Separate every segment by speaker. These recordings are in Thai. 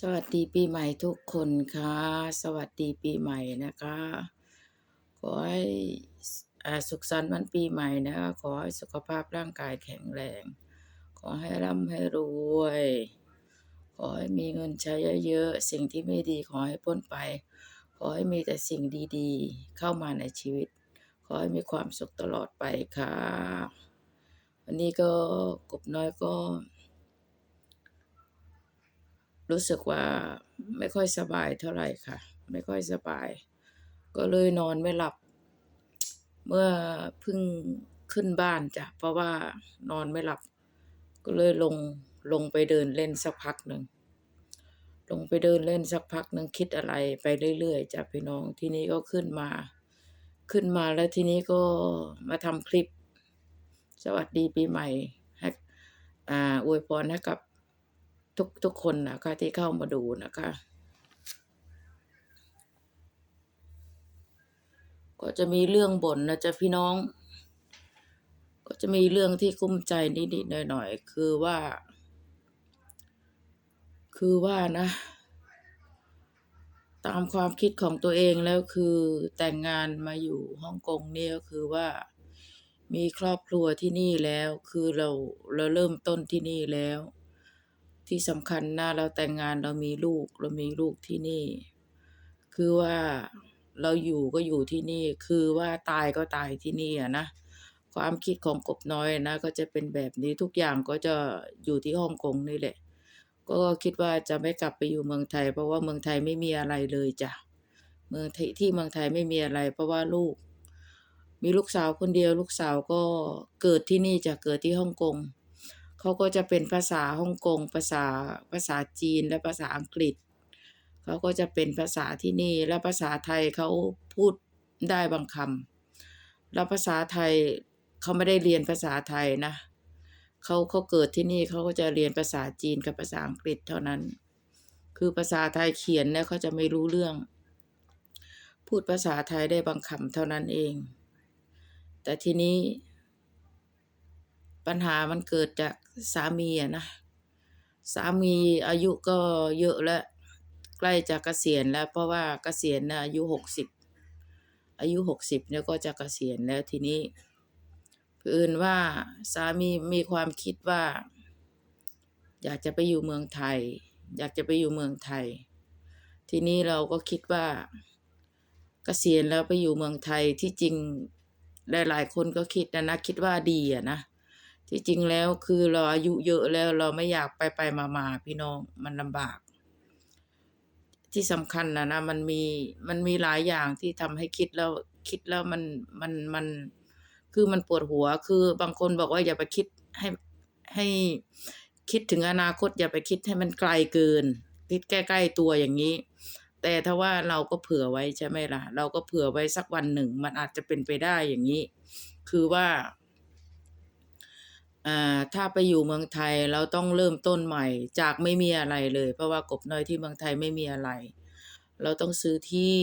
Speaker 1: สวัสดีปีใหม่ทุกคนค่ะ สวัสดีปีใหม่นะคะ ขอให้สุขสันต์วันปีใหม่นะคะ ขอให้สุขภาพร่างกายแข็งแรง ขอให้ร่ำให้รวย ขอให้มีเงินใช้เยอะๆ สิ่งที่ไม่ดีขอให้พ้นไป ขอให้มีแต่สิ่งดีๆ เข้ามาในชีวิต ขอให้มีความสุขตลอดไปค่ะ วันนี้ก็กบน้อยก็ รู้สึกว่าไม่ค่อยสบายเท่าไหร่ค่ะ ไม่ค่อยสบาย ก็เลยนอนไม่หลับ เมื่อเพิ่งขึ้นบ้านจ้ะเพราะว่านอนไม่หลับ ก็เลยลงลงไปเดินเล่นสักพักหนึ่งลงไปเดินเล่นสักพักหนึ่งคิดอะไรไปเรื่อยๆจ้ะพี่น้องทีนี้ก็ขึ้นมา ขึ้นมาแล้วทีนี้ก็มาทำคลิป สวัสดีปีใหม่ให้อ่าอวยพรให้กับ ทุกทุกคนนะคะที่เข้ามาดูนะคะ ก็จะมีเรื่องบ่นนะจ๊ะพี่น้อง ก็จะมีเรื่องที่กุ้มใจนิดๆหน่อยๆคือว่า คือว่านะ ตามความคิดของตัวเองแล้วคือแต่งงานมาอยู่ฮ่องกงเนี่ยก็คือว่ามีครอบครัวที่นี่แล้ว คือเราเราเริ่มต้นที่นี่แล้ว ที่สำคัญนะเราแต่งงานเรามีลูกเรามีลูกที่นี่ คือว่าเราอยู่ก็อยู่ที่นี่ คือว่าตายก็ตายที่นี่อะนะ ความคิดของกบน้อยนะก็จะเป็นแบบนี้ทุกอย่างก็จะอยู่ที่ฮ่องกงนี่แหละ ก็คิดว่าจะไม่กลับไปอยู่เมืองไทย เพราะว่าเมืองไทยไม่มีอะไรเลยจ้ะ เมืองไทยที่เมืองไทยไม่มีอะไร เพราะว่าลูก มีลูกสาวคนเดียว ลูกสาวก็เกิดที่นี่จะเกิดที่ฮ่องกง เขาก็จะเป็นภาษาฮ่องกง ภาษาภาษาจีนและภาษาอังกฤษ เขาก็จะเป็นภาษาที่นี่ และภาษาไทยเขาพูดได้บางคำแล้วภาษาไทยเขาไม่ได้เรียนภาษาไทยนะเขาเขาเกิดที่นี่เขาก็จะเรียนภาษาจีนกับภาษาอังกฤษเท่านั้น คือภาษาไทยเขียนเนี่ยเขาจะไม่รู้เรื่อง พูดภาษาไทยได้บางคำเท่านั้นเอง แต่ทีนี้ ปัญหามันเกิดจาก สามีอะนะสามีอายุก็เยอะแล้ว ใกล้จะเกษียณแล้ว เพราะว่าเกษียณนะอายุหกสิบอายุหกสิบเนี่ยก็จะเกษียณแล้วทีนี้เผอิญว่าสามีมีความคิดว่า อยากจะไปอยู่เมืองไทย อยากจะไปอยู่เมืองไทย ทีนี้เราก็คิดว่าเกษียณแล้วไปอยู่เมืองไทยที่จริงหลายๆคนก็คิดนะนะคิดว่าดีอะนะ ที่จริงแล้วคือเราอายุเยอะแล้วเราไม่อยากไปไปมามาพี่น้องมันลำบาก ที่สำคัญนะนะมันมีมันมีหลายอย่างที่ทำให้คิดแล้วคิดแล้วมันมันมันคือมันปวดหัว คือบางคนบอกว่าอย่าไปคิดให้ให้คิดถึงอนาคต อย่าไปคิดให้มันไกลเกิน คิดใกล้ๆตัวอย่างนี้ แต่ถ้าว่าเราก็เผื่อไว้ใช่ไหมล่ะ เราก็เผื่อไว้สักวันหนึ่ง มันอาจจะเป็นไปได้อย่างนี้ คือว่า อ่า ถ้าไปอยู่เมืองไทยเราต้องเริ่มต้นใหม่ จากไม่มีอะไรเลย เพราะว่ากบน้อยที่เมืองไทยไม่มีอะไร เราต้องซื้อที่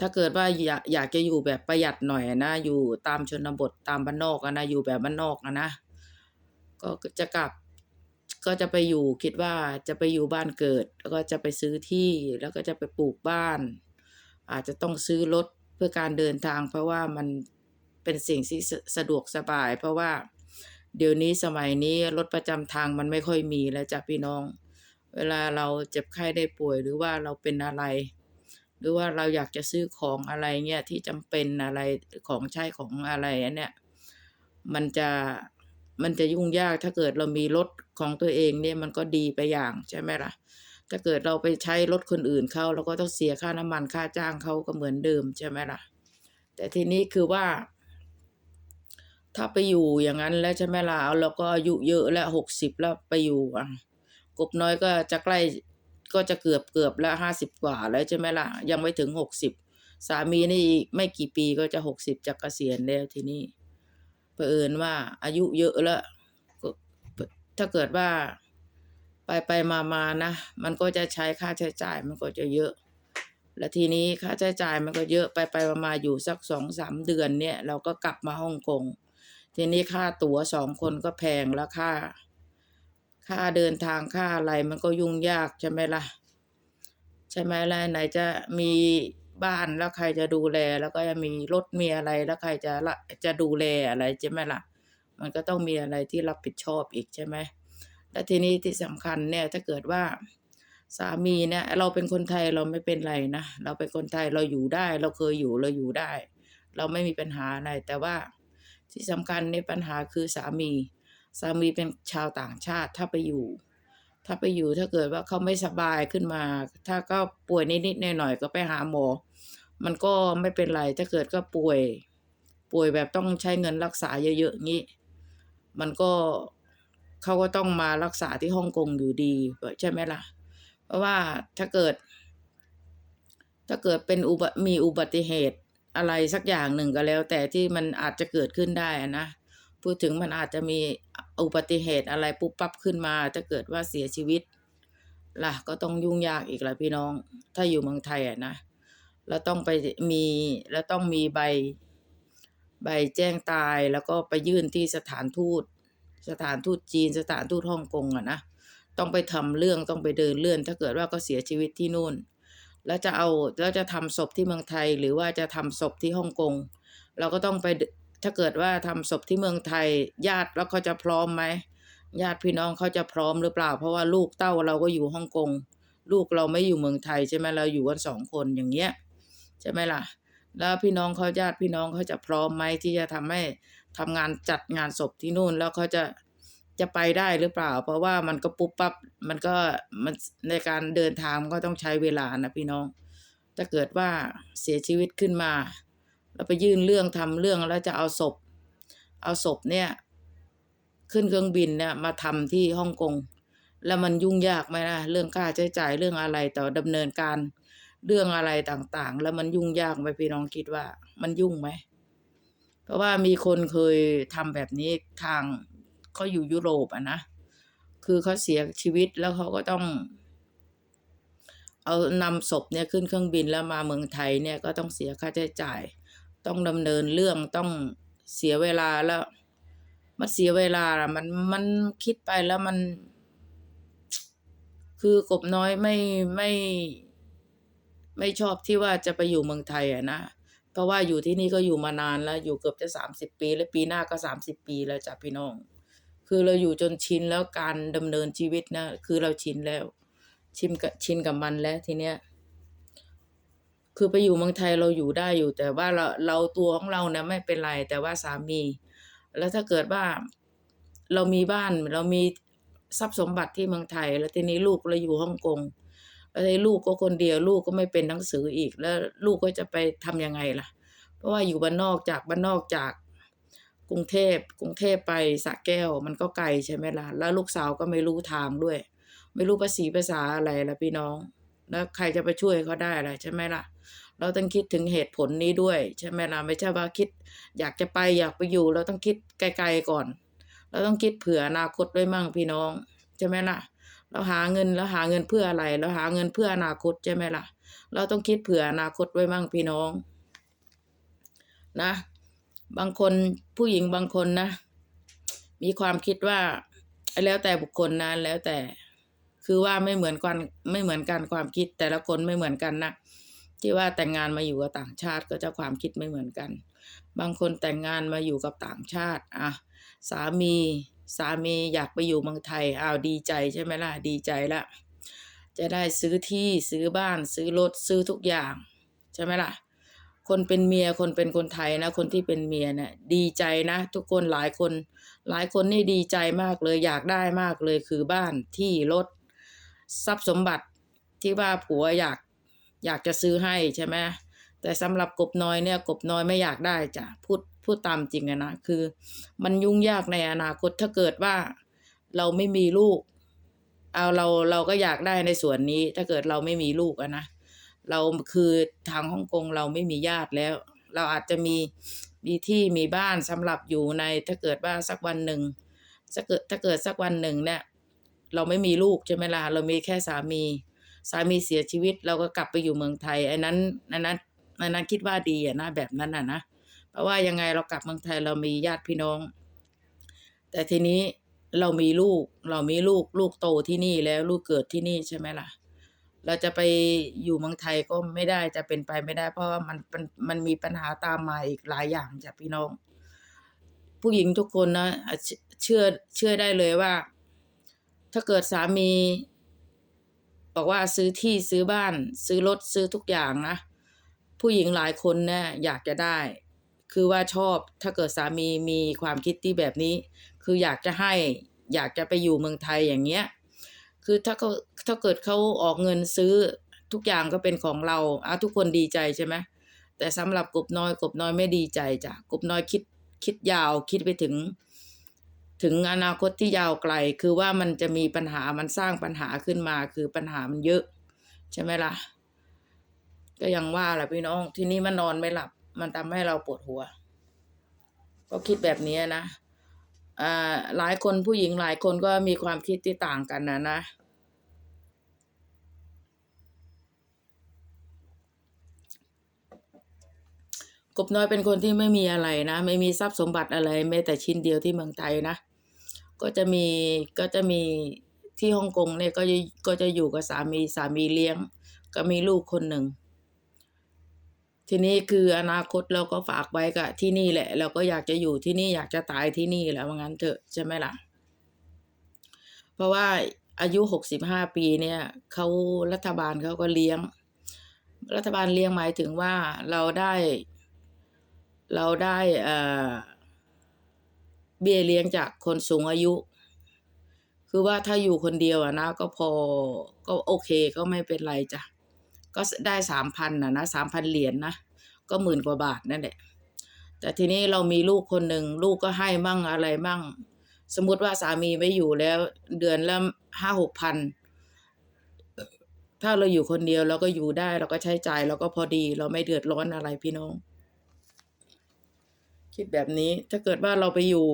Speaker 1: ถ้าเกิดว่าอยากอยากจะอยู่แบบประหยัดหน่อยนะ อยู่ตามชนบทตามบ้านนอกอะนะ อยู่แบบบ้านนอกอะนะ ก็จะกลับ ก็จะไปอยู่คิดว่าจะไปอยู่บ้านเกิด แล้วก็จะไปซื้อที่แล้วก็จะไปปลูกบ้าน อาจจะต้องซื้อรถเพื่อการเดินทาง เพราะว่ามัน เป็นสิ่งที่สะดวกสบาย เพราะว่าเดี๋ยวนี้สมัยนี้รถประจำทางมันไม่ค่อยมีแล้วจ้ะพี่น้อง เวลาเราเจ็บไข้ได้ป่วยหรือว่าเราเป็นอะไร หรือว่าเราอยากจะซื้อของอะไรเงี้ยที่จำเป็นอะไรของใช้ของอะไรอันเนี้ยมันจะมันจะยุ่งยากถ้าเกิดเรามีรถของตัวเองเนี่ยมันก็ดีไปอย่างใช่ไหมล่ะ ถ้าเกิดเราไปใช้รถคนอื่นเขาเราก็ต้องเสียค่าน้ำมันค่าจ้างเขาก็เหมือนเดิมใช่ไหมล่ะ แต่ทีนี้คือว่า ถ้าไปอยู่อย่างนั้นแล้วใช่ไหมล่ะเราก็อายุเยอะแล้วหกสิบแล้วไปอยู่อะกบน้อยก็จะใกล้ก็จะเกือบเกือบแล้วห้าสิบกว่าแล้วใช่ไหมล่ะ ยังไม่ถึงหกสิบสามีนี่อีกไม่กี่ปีก็จะหกสิบจะเกษียณแล้วทีนี้เผอิญว่าอายุเยอะแล้วก็ถ้าเกิดว่าไปไปมามานะ มันก็จะใช้ค่าใช้จ่ายมันก็จะเยอะ และทีนี้ค่าใช้จ่ายมันก็เยอะไปไปมามาอยู่สักสองสามเดือนเนี่ย เราก็กลับมาฮ่องกง ทีนี้ค่าตั๋วสองคนก็แพงแล้วค่า ค่าเดินทางค่าอะไรมันก็ยุ่งยากใช่ไหมล่ะ ใช่ไหมล่ะไหนจะมีบ้านแล้วใครจะดูแลแล้วก็จะมีรถมีอะไรแล้วใครจะละจะดูแลอะไรใช่ไหมล่ะ มันก็ต้องมีอะไรที่รับผิดชอบอีกใช่ไหมและทีนี้ที่สำคัญเนี่ยถ้าเกิดว่าสามีเนี่ยเราเป็นคนไทยเราไม่เป็นไรนะ เราเป็นคนไทยเราอยู่ได้ เราเคยอยู่เราอยู่ได้ เราไม่มีปัญหาอะไรแต่ว่า ที่สำคัญในปัญหาคือสามี สามีเป็นชาวต่างชาติถ้าไปอยู่ ถ้าไปอยู่ถ้าเกิดว่าเขาไม่สบายขึ้นมา ถ้าก็ป่วยนิดๆหน่อยๆก็ไปหาหมอ มันก็ไม่เป็นไรถ้าเกิดก็ป่วย ป่วยแบบต้องใช้เงินรักษาเยอะๆงี้ มันก็เขาก็ต้องมารักษาที่ฮ่องกงอยู่ดีใช่ไหมล่ะ เพราะว่าถ้าเกิด ถ้าเกิดเป็นอุบัติมีอุบัติเหตุ อะไรสักอย่างหนึ่งก็แล้ว แต่ที่มันอาจจะเกิดขึ้นได้นะพูดถึงมันอาจจะมีอุบัติเหตุอะไรปุ๊บปั๊บขึ้นมาถ้าเกิดว่าเสียชีวิตล่ะก็ต้องยุ่งยากอีกละพี่น้อง ถ้าอยู่เมืองไทยอะนะแล้วต้องไปมีแล้วต้องมีใบ ใบแจ้งตายแล้วก็ไปยื่นที่สถานทูต สถานทูตจีน สถานทูตฮ่องกงอะนะต้องไปทำเรื่องต้องไปเดินเลื่อน ถ้าเกิดว่าก็เสียชีวิตที่นู่น แล้วจะเอาแล้วจะทำศพที่เมืองไทย หรือว่าจะทำศพที่ฮ่องกงเราก็ต้องไปถ้าเกิดว่าทำศพที่เมืองไทย ญาติแล้วเขาจะพร้อมไหมญาติพี่น้องเขาจะพร้อมหรือเปล่า เพราะว่าลูกเต้าเราก็อยู่ฮ่องกงลูกเราไม่อยู่เมืองไทยใช่ไหมเราอยู่กันสองคนอย่างเงี้ยใช่ไหมล่ะ แล้วพี่น้องเขาญาติพี่น้องเขาจะพร้อมไหมที่จะทำให้ทำงานจัดงานศพที่นู่นแล้วเขาจะ จะไปได้หรือเปล่า เพราะว่ามันก็ปุ๊บปั๊บมันก็มันในการเดินทางก็ต้องใช้เวลานะพี่น้อง ถ้าเกิดว่าเสียชีวิตขึ้นมา แล้วไปยื่นเรื่องทำเรื่องแล้วจะเอาศพ เอาศพเนี่ย ขึ้นเครื่องบินเนี่ยมาทำที่ฮ่องกงแล้วมันยุ่งยากไหมนะเรื่องค่าใช้จ่ายเรื่องอะไรต่อดำเนินการเรื่องอะไรต่างๆ แล้วมันยุ่งยากไหมพี่น้องคิดว่า มันยุ่งไหม เพราะว่ามีคนเคยทำแบบนี้ทาง เขาอยู่ยุโรปอะนะ คือเขาเสียชีวิตแล้วเขาก็ต้อง เอานำศพเนี่ยขึ้นเครื่องบินแล้วมาเมืองไทยเนี่ยก็ต้องเสียค่าใช้จ่าย ต้องดำเนินเรื่องต้องเสียเวลาแล้ว มันเสียเวลาอะมันมันคิดไปแล้วมัน คือกบน้อยไม่ไม่ไม่ชอบที่ว่าจะไปอยู่เมืองไทยอะนะ เพราะว่าอยู่ที่นี่ก็อยู่มานานแล้ว อยู่เกือบจะสามสิบปี แล้วปีหน้าก็สามสิบปีแล้วจ้ะพี่น้อง คือเราอยู่จนชินแล้วการดำเนินชีวิตนะ คือเราชินแล้ว ชินกับชินกับมันแล้วทีเนี้ย คือไปอยู่เมืองไทยเราอยู่ได้อยู่ แต่ว่าเราเราตัวของเราเนี่ยไม่เป็นไร แต่ว่าสามี แล้วถ้าเกิดว่าเรามีบ้านเรามีทรัพย์สมบัติที่เมืองไทย แล้วทีนี้ลูกเราอยู่ฮ่องกงแล้วทีลูกก็คนเดียวลูกก็ไม่เป็นหนังสืออีก แล้วลูกก็จะไปทำยังไงล่ะ เพราะว่าอยู่บ้านนอกจากบ้านนอกจาก กรุงเทพกรุงเทพไปสะแก้วมันก็ไกลใช่ไหมล่ะ แล้วลูกสาวก็ไม่รู้ทางด้วย ไม่รู้ภาษีภาษาอะไรล่ะพี่น้อง แล้วใครจะไปช่วยเขาได้ล่ะใช่ไหมล่ะ เราต้องคิดถึงเหตุผลนี้ด้วยใช่ไหมล่ะไม่ใช่ว่าคิด อยากจะไปอยากไปอยู่ เราต้องคิดไกลๆก่อน เราต้องคิดเผื่ออนาคตไว้มั่งพี่น้องใช่ไหมล่ะ เราหาเงินแล้วหาเงินเพื่ออะไร เราหาเงินเพื่ออนาคตใช่ไหมล่ะ เราต้องคิดเผื่ออนาคตไว้มั่งพี่น้อง นะ บางคนผู้หญิงบางคนนะ มีความคิดว่าแล้วแต่บุคคลนะแล้วแต่ คือว่าไม่เหมือนกันไม่เหมือนกันความคิดแต่ละคนไม่เหมือนกันนะที่ว่าแต่งงานมาอยู่กับต่างชาติก็จะความคิดไม่เหมือนกัน บางคนแต่งงานมาอยู่กับต่างชาติอะสามีสามีอยากไปอยู่เมืองไทยอ้าวดีใจใช่ไหมล่ะดีใจละจะได้ซื้อที่ซื้อบ้านซื้อรถซื้อทุกอย่าง ใช่ไหมล่ะ คนเป็นเมียคนเป็นคนไทยนะ คนที่เป็นเมียเนี่ยดีใจนะ ทุกคนหลายคน หลายคนนี่ดีใจมากเลย อยากได้มากเลยคือบ้านที่รถทรัพย์สมบัติที่ว่าผัวอยากอยากจะซื้อให้ใช่ไหมแต่สำหรับกบน้อยเนี่ยกบน้อยไม่อยากได้จ้ะพูดพูดตามจริงอะนะคือ มันยุ่งยากในอนาคตถ้าเกิดว่าเราไม่มีลูก เอาเราเราก็อยากได้ในส่วนนี้ ถ้าเกิดเราไม่มีลูกอะนะ เราคือทางฮ่องกงเราไม่มีญาติแล้ว เราอาจจะมีมีที่มีบ้านสำหรับอยู่ในถ้าเกิดว่าสักวันหนึ่งถ้าเกิดถ้าเกิดสักวันหนึ่งเนี่ยเราไม่มีลูกใช่ไหมล่ะเรามีแค่สามี สามีเสียชีวิตเราก็กลับไปอยู่เมืองไทยไอ้นั้นอันนั้นอันนั้นคิดว่าดีอะนะแบบนั้นอะนะเพราะว่ายังไงเรากลับเมืองไทยเรามีญาติพี่น้อง แต่ทีนี้เรามีลูกเรามีลูกลูกโตที่นี่แล้วลูกเกิดที่นี่ใช่ไหมล่ะ เราจะไปอยู่เมืองไทยก็ไม่ได้จะเป็นไปไม่ได้ เพราะว่ามันมันมันมีปัญหาตามมาอีกหลายอย่างจ้ะพี่น้อง ผู้หญิงทุกคนนะเชื่อเชื่อได้เลยว่า ถ้าเกิดสามี บอกว่าซื้อที่ซื้อบ้าน ซื้อรถซื้อทุกอย่างนะผู้หญิงหลายคนเนี่ยอยากจะได้ คือว่าชอบถ้าเกิดสามีมีความคิดที่แบบนี้ คืออยากจะให้ อยากจะไปอยู่เมืองไทยอย่างเงี้ย คือถ้าเขาถ้าเกิดเขาออกเงินซื้อทุกอย่างก็เป็นของเราอะทุกคนดีใจใช่ไหมแต่สำหรับกบน้อยกบน้อยไม่ดีใจจ้ะกบน้อยคิดคิดยาวคิดไปถึง ถึงอนาคตที่ยาวไกล คือว่ามันจะมีปัญหามันสร้างปัญหาขึ้นมา คือปัญหามันเยอะ ใช่ไหมล่ะ ก็ยังว่าแหละพี่น้องที่นี่มันนอนไม่หลับ มันทำให้เราปวดหัว ก็คิดแบบนี้นะอ่าหลายคนผู้หญิงหลายคนก็มีความคิดที่ต่างกันนะนะ กบน้อยเป็นคนที่ไม่มีอะไรนะ ไม่มีทรัพย์สมบัติอะไรแม้แต่ชิ้นเดียวที่เมืองไทยนะ ก็จะมีก็จะมีที่ฮ่องกงเนี่ยก็จะก็จะอยู่กับสามีสามีเลี้ยง ก็มีลูกคนหนึ่ง ทีนี้คืออนาคตเราก็ฝากไว้กับที่นี่แหละ เราก็อยากจะอยู่ที่นี่อยากจะตายที่นี่แหละว่างั้นเถอะใช่ไหมล่ะ เพราะว่าอายุหกสิบห้าปีเนี่ยเขารัฐบาลเขาก็เลี้ยง รัฐบาลเลี้ยงหมายถึงว่าเราได้ เราได้เบี้ยเลี้ยงจากคนสูงอายุ คือว่าถ้าอยู่คนเดียวอะนะก็พอก็โอเคก็ไม่เป็นไรจ้ะ ก็ได้สามพันนะนะสามพันเหรียญนะ ก็หมื่นกว่าบาทนั่นแหละ แต่ทีนี้เรามีลูกคนหนึ่งลูกก็ให้มั่งอะไรมั่ง สมมติว่าสามีไม่อยู่แล้วเดือนละห้าหกพันถ้าเราอยู่คนเดียวเราก็อยู่ได้เราก็ใช้จ่ายเราก็พอดีเราไม่เดือดร้อนอะไรพี่น้อง คิดแบบนี้ ถ้าเกิดว่าเราไปอยู่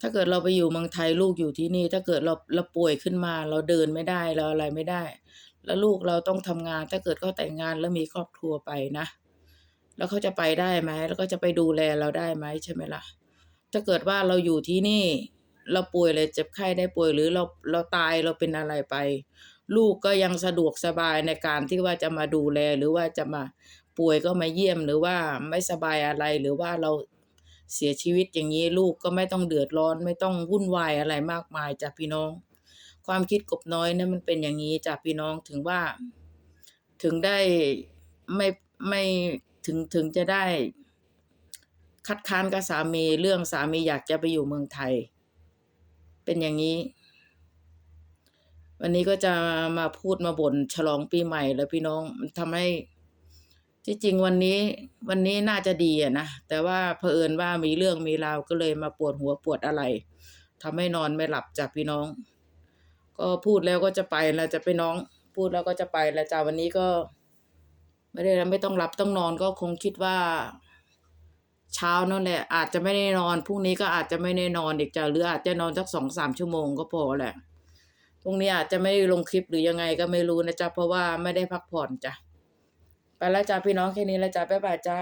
Speaker 1: ถ้าเกิดเราไปอยู่เมืองไทยลูกอยู่ที่นี่ ถ้าเกิดเราเราป่วยขึ้นมา เราเดินไม่ได้เราอะไรไม่ได้ แล้วลูกเราต้องทำงาน ถ้าเกิดเขาแต่งงานแล้วมีครอบครัวไปนะ แล้วเขาจะไปได้ไหมแล้วก็จะไปดูแลเราได้ไหมใช่ไหมล่ะ ถ้าเกิดว่าเราอยู่ที่นี่ เราป่วยเลยเจ็บไข้ได้ป่วยหรือเราเราตายเราเป็นอะไรไปลูกก็ยังสะดวกสบายในการที่ว่าจะมาดูแลหรือว่าจะมา ป่วยก็มาเยี่ยมหรือว่าไม่สบายอะไรหรือว่าเราเสียชีวิตอย่างนี้ลูกก็ไม่ต้องเดือดร้อน ไม่ต้องวุ่นวายอะไรมากมายจ้ะพี่น้อง ความคิดกบน้อยนี่ยมันเป็นอย่างนี้จ้ะพี่น้องถึงว่า ถึงได้ไม่ไม่ถึงถึงจะได้ คัดค้านกับสามีเรื่องสามีอยากจะไปอยู่เมืองไทย เป็นอย่างนี้ วันนี้ก็จะมาพูดมาบ่นฉลองปีใหม่แล้วพี่น้องมันทำให้ ที่จริงวันนี้วันนี้น่าจะดีอะนะแต่ว่าเผอิญว่ามีเรื่องมีราวก็เลยมาปวดหัวปวดอะไรทำให้นอนไม่หลับจากพี่น้อง ก็พูดแล้วก็จะไปแล้วจะไปน้อง พูดแล้วก็จะไปแล้วจ้าวันนี้ก็ ไม่ได้ไม่ต้องหลับต้องนอนก็คงคิดว่า เช้านั่นแหละ อาจจะไม่ได้นอนพรุ่งนี้ก็อาจจะไม่ได้นอนอีกจ้ะหรืออาจจะนอนสักสองสามชั่วโมงก็พอแหละพรุ่งนี้อาจจะไม่ได้ลงคลิปหรือยังไงก็ไม่รู้นะจ๊ะเพราะว่าไม่ได้พักผ่อนจ้ะ แล้วจ้าพี่น้องแค่นี้แล้วจ้าบ๊ายบายจ้า